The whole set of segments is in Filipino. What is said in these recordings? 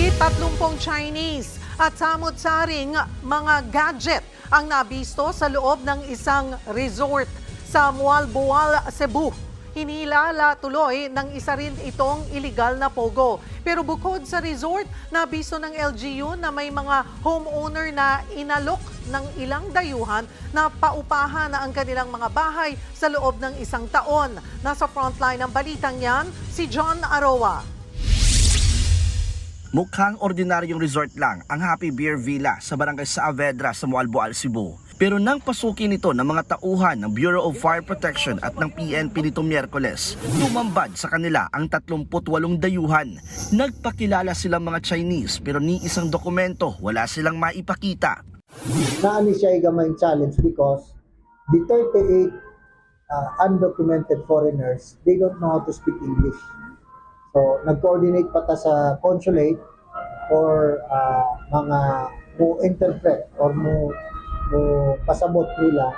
Higit 30 Chinese at samot-saring mga gadget ang nabisto sa loob ng isang resort sa Mualboal, Cebu. Hinilala tuloy ng isa rin itong illegal na pogo. Pero bukod sa resort, nabisto ng LGU na may mga homeowner na inalok ng ilang dayuhan na paupahan na ang kanilang mga bahay sa loob ng isang taon. Nasa frontline ng balitang yan, si John Aroa. Mukhang ordinaryong resort lang ang Happy Beer Villa sa barangay Saavedra sa Mualboal, Cebu. Pero nang pasukin ito ng mga tauhan ng Bureau of Fire Protection at ng PNP nito Miyerkules, tumambad sa kanila ang 38 dayuhan. Nagpakilala silang mga Chinese pero ni isang dokumento wala silang maipakita. Naani siya gamay challenge because the 38 uh, undocumented foreigners, they don't know how to speak English. So, nag-coordinate pa ta sa consulate or uh, mga mo interpret or mo mo pasabot nila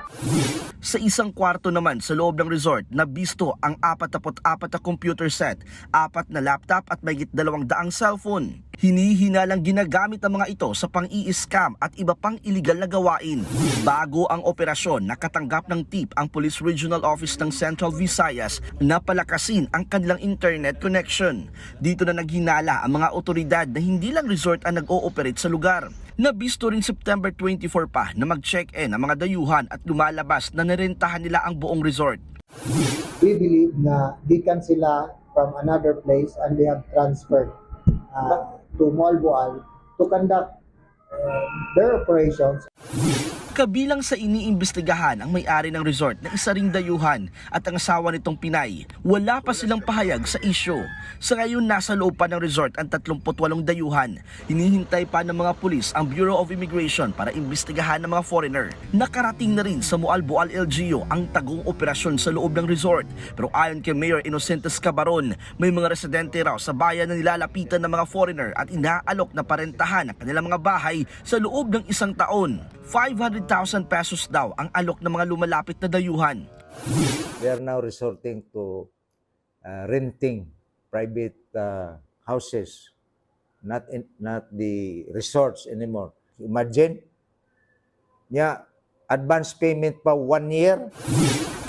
Sa isang kwarto naman sa loob ng resort, nabisto ang 44 na computer set, apat na laptop at mayigit dalawang daang cellphone. Hinihinalang ginagamit ang mga ito sa pang-i-scam at iba pang iligal na gawain. Bago ang operasyon, nakatanggap ng tip ang Police Regional Office ng Central Visayas na palakasin ang kanilang internet connection. Dito na naghinala ang mga otoridad na hindi lang resort ang nag-ooperate sa lugar. Nabisto rin September 24 pa na mag-check-in ang mga dayuhan at lumalabas na nirentahan nila ang buong resort. we believe na gikan sila from another place and they have transferred uh, to Malboal to conduct uh, their operations Kabilang sa iniimbestigahan ang may-ari ng resort na isa ring dayuhan at ang asawa nitong Pinay. Wala pa silang pahayag sa isyo. Sa ngayon nasa loob pa ng resort ang 38 dayuhan. Hinihintay pa ng mga pulis ang Bureau of Immigration para imbestigahan ng mga foreigner. Nakarating na rin sa Mualboal LGU ang tagong operasyon sa loob ng resort. Pero ayon kay Mayor Innocentes Cabaron, may mga residente raw sa bayan na nilalapitan ng mga foreigner at inaalok na parentahan ang kanilang mga bahay sa loob ng isang taon. 500,000 pesos daw ang alok ng mga lumalapit na dayuhan. we are now resorting to uh, renting private uh, houses, not in, not the resorts anymore. Imagine, yeah, advance payment pa one year.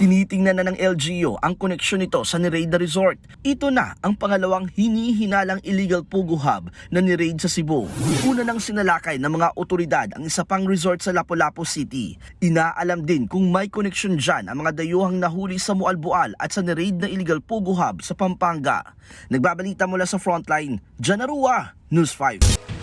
Tinitingnan na ng LGU ang koneksyon nito sa Niraid na resort. Ito na ang pangalawang hinihinalang illegal Pugo Hub na Niraid sa Cebu. Una nang sinalakay ng mga otoridad ang isa pang resort sa Lapu-Lapu City. Inaalam din kung may koneksyon dyan ang mga dayuhang nahuli sa Mualboal at sa Niraid na illegal Pugo Hub sa Pampanga. Nagbabalita mula sa Frontline, Janarua, News 5.